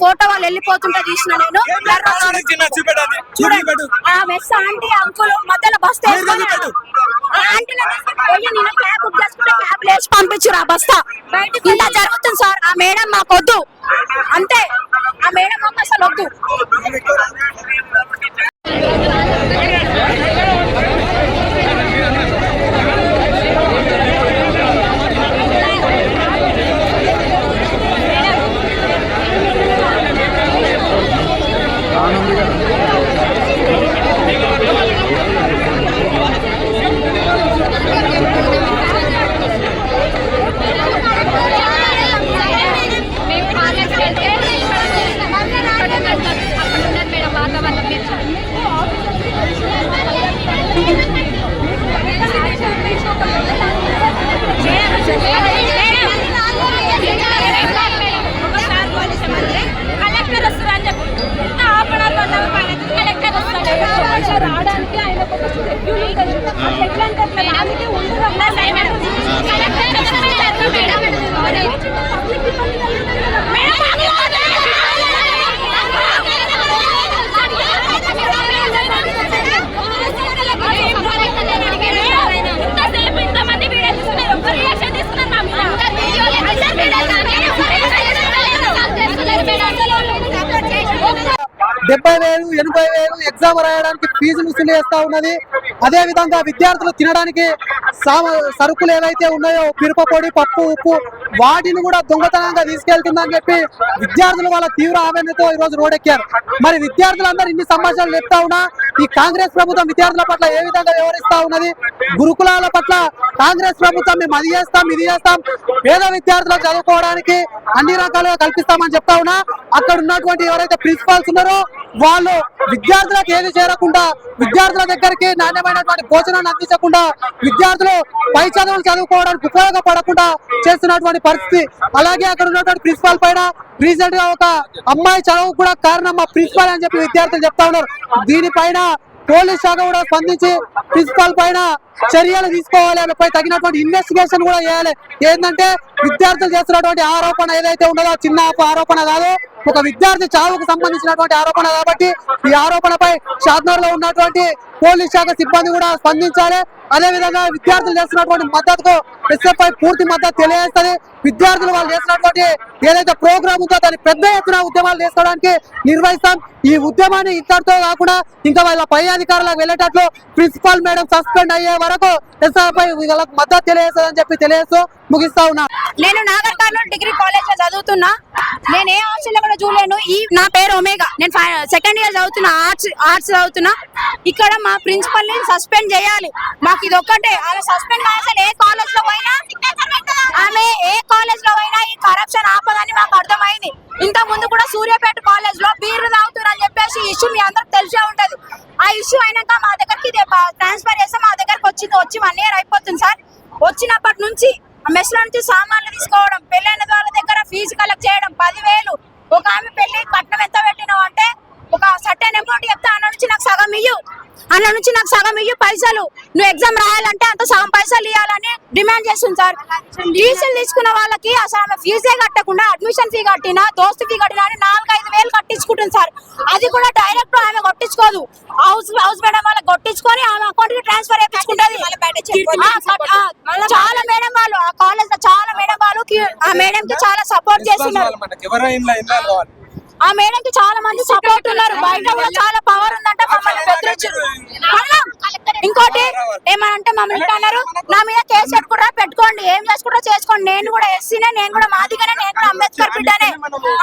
Photo వాళ్ళు వెళ్ళిపోతుంటే తీసిన నేను. చూడండి. ఆ మెస్ ఆంటీ అంకుల్ మధ్యలో బస్ వేసుకొని ఆ ఆంటీని తీసుకొని పోయి నేను క్యాబ్ బుక్ చేసుకుంటే క్యాబ్ వేసి పంపించారు ఆ బస్తా. ఇంత జరుగుతుంది సార్. ఆ మేడం మాకు వద్దు అంతే. ఆ మేడం మాకు అసలు వద్దు మేము కాలేజ్కి వెళ్తే అక్కడ ఉన్నది మేడం వాతావరణం కలెక్టర్ వస్తారు అని చెప్పి ఆపడాలు కలెక్టర్ వస్తాడు రావడానికి ఆయన ఒక షెడ్యూల్ ఉంటుంది అట్లా ఎట్లా అంటే అందుకే ఉండదు డెబ్బై వేలు ఎనభై వేలు ఎగ్జామ్ రాయడానికి ఫీజు వసూలు చేస్తా ఉన్నది. అదే విధంగా విద్యార్థులు తినడానికి సరుకులు ఏవైతే ఉన్నాయో పిరుపపొడి పప్పు ఉప్పు వాటిని కూడా దొంగతనంగా తీసుకెళ్తుందని చెప్పి విద్యార్థులు వాళ్ళ తీవ్ర ఆవేదనతో ఈ రోజు రోడెక్కారు. మరి విద్యార్థులందరూ ఇన్ని సమస్యలు చెప్తా ఉన్నా ఈ కాంగ్రెస్ ప్రభుత్వం విద్యార్థుల పట్ల ఏ విధంగా వ్యవహరిస్తా ఉన్నది? గురుకులాల పట్ల కాంగ్రెస్ ప్రభుత్వం మేము అది చేస్తాం ఇది చేస్తాం. పేద విద్యార్థులకు చదువుకోవడానికి అన్ని రకాలుగా కల్పిస్తామని చెప్తా ఉన్నా. అక్కడ ఉన్నటువంటి ఎవరైతే ప్రిన్సిపాల్స్ ఉన్నారో వాళ్ళు విద్యార్థులకు ఏది చేరకుండా విద్యార్థుల దగ్గరికి నాణ్యమైనటువంటి భోజనాన్ని అందించకుండా విద్యార్థులు పై చదువులు చదువుకోవడానికి ఉపయోగపడకుండా చేస్తున్నటువంటి పరిస్థితి. అలాగే అక్కడ ఉన్నటువంటి ప్రిన్సిపాల్ పైన రీసెంట్గా ఒక అమ్మాయి చదువు కూడా కారణం మా ప్రిన్సిపాల్ అని చెప్పి విద్యార్థులు చెప్తా ఉన్నారు. దీనిపైన పోలీస్ శాఖ కూడా స్పందించి ప్రిన్సిపాల్ పైన చర్యలు తీసుకోవాలి ఆమెపై తగినటువంటి ఇన్వెస్టిగేషన్ కూడా చేయాలి. ఏంటంటే విద్యార్థులు చేస్తున్నటువంటి ఆరోపణ ఏదైతే ఉండదో చిన్న ఆరోపణ కాదు ఒక విద్యార్థి చావుకు సంబంధించినటువంటి ఆరోపణ కాబట్టి ఈ ఆరోపణపై షాద్నగర్లో ఉన్నటువంటి పోలీస్ శాఖ సిబ్బంది కూడా స్పందించాలి. అదే విధంగా విద్యార్థులు చేస్తున్నటువంటి మద్దతుకు ఎస్ఎఫ్ఐ పూర్తి మద్దతు తెలియజేస్తుంది. విద్యార్థులు వాళ్ళు చేసినటువంటి ఏదైతే ప్రోగ్రామ్ ఉందో దాన్ని పెద్ద ఎత్తున ఉద్యమాలు చేసుకోవడానికి నిర్వహిస్తాం. ఈ ఉద్యమాన్ని ఇంతటితో కాకుండా ఇంకా వాళ్ళ పై అధికారులకు వెళ్ళేటట్లు ప్రిన్సిపాల్ మేడం సస్పెండ్ అయ్యే వరకు ఎస్ఆర్పై వాళ్ళకి మద్దతు తెలియజేస్తుందని చెప్పి తెలియజేస్తూ ముగిస్తా ఉన్నా. నేను నాగర్ కర్నూలు డిగ్రీ కాలేజ్లో చదువుతున్నా. నేను ఏ హాస్టల్ కూడా చూడలేను ఈ నా పేరు ఒమేగా. నేను సెకండ్ ఇయర్ చదువుతున్నా ఆర్ట్స్ ఆర్ట్స్ చదువుతున్నా. ఇక్కడ మా ప్రిన్సిపల్ని సస్పెండ్ చేయాలి. మాకు ఇది ఒక్కటే అలా సస్పెండ్ అసలు ఏ కాలేజ్లో పోయినా ఆమె ఏ కాలేజ్లో పోయినా ఈ కరప్షన్ ఆపదని మాకు అర్థమైంది. ఇంత ముందు కూడా సూర్యాపేట కాలేజ్ తాగుతున్నారు ఇష్యూ మీ అందరికి తెలిసే ఉంటది. ఆ ఇష్యూ అయినాక మా దగ్గరికి ట్రాన్స్ఫర్ చేస్తే మా దగ్గరకు వచ్చింది. వచ్చి వన్ ఇయర్ అయిపోతుంది సార్. వచ్చినప్పటి నుంచి మెస్లో నుంచి సామాన్లు తీసుకోవడం పెళ్ళైన వాళ్ళ దగ్గర ఫీజు కలెక్ట్ చేయడం పదివేలు. ఒక ఆమె పెళ్ళి కట్నం ఎంత పెట్టినావు అంటే ఒక సర్టెన్ అమౌంట్ చెప్తే అన్న నుంచి నాకు సగం ఇయ్యు. అన్న నుంచి నాకు సగం ఇయ్యు పైసలు. నువ్వు ఎగ్జామ్ రాయాలంటే అంత సగం పైసలు ఇవ్వాలని డిమాండ్ చేస్తుంది సార్. ఫీజులు తీసుకున్న వాళ్ళకి అసలు ఆమె ఫీజే కట్టకుండా అడ్మిషన్ ఫీ కట్టినా దోస్తు ఫీ కట్టినా అని నాలుగు ఐదు వేలు కట్టించుకుంటుంది సార్. అది కూడా డైరెక్ట్ ఆమె కొట్టించుకోదు. హౌస్ హౌస్ మేడం వాళ్ళకి కొట్టించుకొని ఆమె అకౌంట్కి ట్రాన్స్ఫర్ చేయించుకుంటది. చాలా మేడం వాళ్ళు ఆ కాలేజ్లో చాలా మేడం వాళ్ళు ఆ మేడం కి చాలా సపోర్ట్ చేస్తున్నారు. ఆ మేడం కి చాలా మంది సపోర్ట్ ఉన్నారు. బయట కూడా చాలా పవర్ ఉందంటే. మమ్మల్ని బెదిరించారు ఇంకోటి ఏమనంటే మమ్మల్ని అన్నారు నా మీద కేసు పెట్టుకుంటారా పెట్టుకోండి. ఏం చేసుకుంటారా చేసుకోండి. నేను కూడా ఎస్సీనే నేను కూడా మాదిగానే నేను కూడా అంబేద్కర్ బిడ్డనే.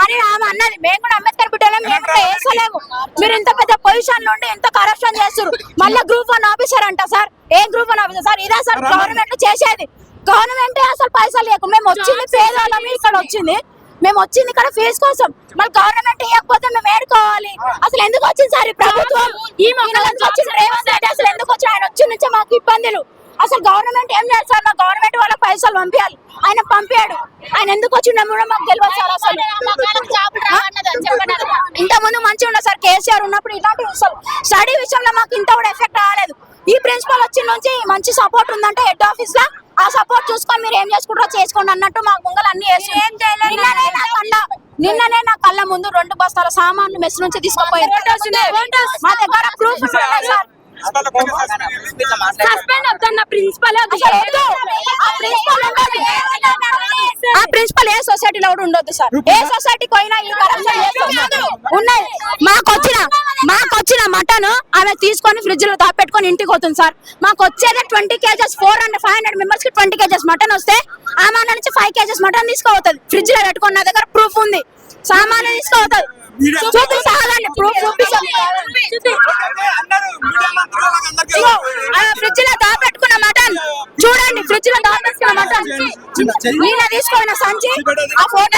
అని ఆమె అన్నది. మేము కూడా అంబేద్కర్ బిడ్డలే మేము కూడా వేసలేము మీరు ఇంత పెద్ద పొజిషన్ నుండి ఎంత కరప్షన్ చేస్తారు మళ్ళీ గ్రూప్ వన్ ఆఫీసర్ అంట సార్. ఏ గ్రూప్ వన్ ఆఫీసర్ సార్ ఇదే సార్ గవర్నమెంట్ చేసేది. గవర్నమెంట్ అసలు పైసలు ఇవ్వకు మేము వచ్చింది పేదవాళ్ళమి ఇక్కడ వచ్చింది. మేము వచ్చింది ఇక్కడ ఫీజు కోసం. మళ్ళీ గవర్నమెంట్ ఇవ్వకపోతే మేము ఏడుకోవాలి అసలు ఎందుకు వచ్చింది సార్ ఈ ప్రభుత్వం? ఈ వచ్చింది రేవంత్ రెడ్డి అసలు ఎందుకు వచ్చి ఆయన వచ్చి నుంచి మాకు ఇబ్బందులు. అసలు గవర్నమెంట్ ఏం చేయాలి సార్? మా గవర్నమెంట్ వాళ్ళకి పైసలు పంపించాలి ఆయన పంపాడు. ఆయన ఎందుకు వచ్చిండో కూడా మాకు తెలియదు సార్ అసలు. ఇంత ముందు మంచిగా ఉండదు సార్ కేసీఆర్ ఉన్నప్పుడు ఇలాంటి స్టడీ విషయంలో మాకు ఇంత కూడా ఎఫెక్ట్ రాలేదు. ఈ ప్రిన్సిపల్ వచ్చిన నుంచి మంచి సపోర్ట్ ఉందంటే హెడ్ ఆఫీస్ లా. ఆ సపోర్ట్ చూసుకొని మీరు ఏం చేసుకుంటారో చేసుకోండి అన్నట్టు మా ముంగలు అన్ని నిన్ననే నా కళ్ళ నిన్ననే నా కళ్ళ ముందు రెండు బస్తాల సామాన్లు మెస్ నుంచి తీసుకుపోయారు. మా దగ్గర ప్రూఫ్ సార్. సస్పెండ్ అవుతున్న ప్రిన్సిపల్ ఆ ప్రిన్సిపల్ ఉండదు. ఆ ప్రిన్సిపల్ ఏ సొసైటీలో కూడా ఉండొద్దు సార్. ఏ సొసైటీకి పోయినా ఈ కరప్షన్ మాకు వచ్చిన మాకు వచ్చిన మటన్ ఆమె తీసుకొని ఫ్రిడ్జ్లో దాపెట్టుకొని ఇంటికి పోతుంది సార్. మాకు వచ్చేది twenty KGs four hundred five hundred మెంబర్స్కి ట్వంటీ కేజెస్ మటన్ వస్తే ఆమె నుంచి ఫైవ్ కేజెస్ మటన్ తీసుకోవతుంది ఫ్రిడ్జ్లో పెట్టుకొని నా దగ్గర ప్రూఫ్ ఉంది. సామాన్లు తీసుకోవతుంది చూపిస్తాగండి ప్రూఫ్ ఫ్రిడ్జ్లో దాపెట్టుకున్న మటన్. చూడండి ఫ్రిడ్జ్లో దాపెట్టుకున్న మటన్. నిన్న తీసుకున్న సంచి ఆ ఫోటో